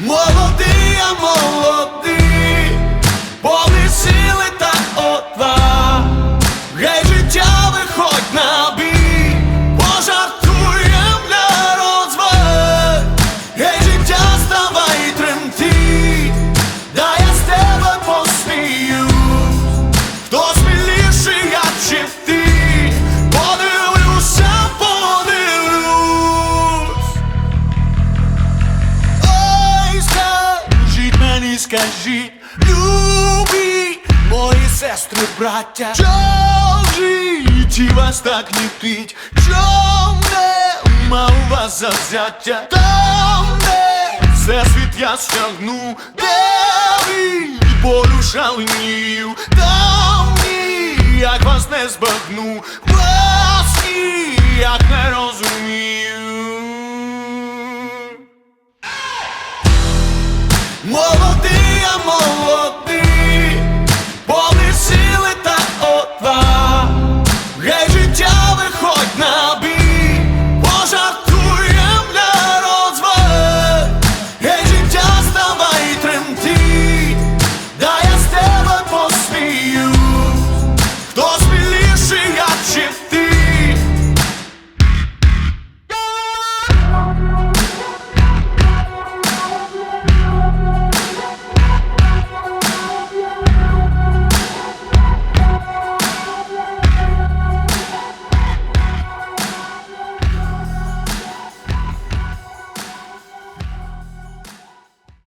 Молодий, а молодий, повні сили та отва. Гей, життя виходь на бій, мені, скажіть, любі мої сестри, браття, в житті вас так нітить, чом нема у вас завзяття, там, де все світ я стягну, де від болю шаленію, там ніяк вас не збагну, вас ніяк не розумію. Молодий,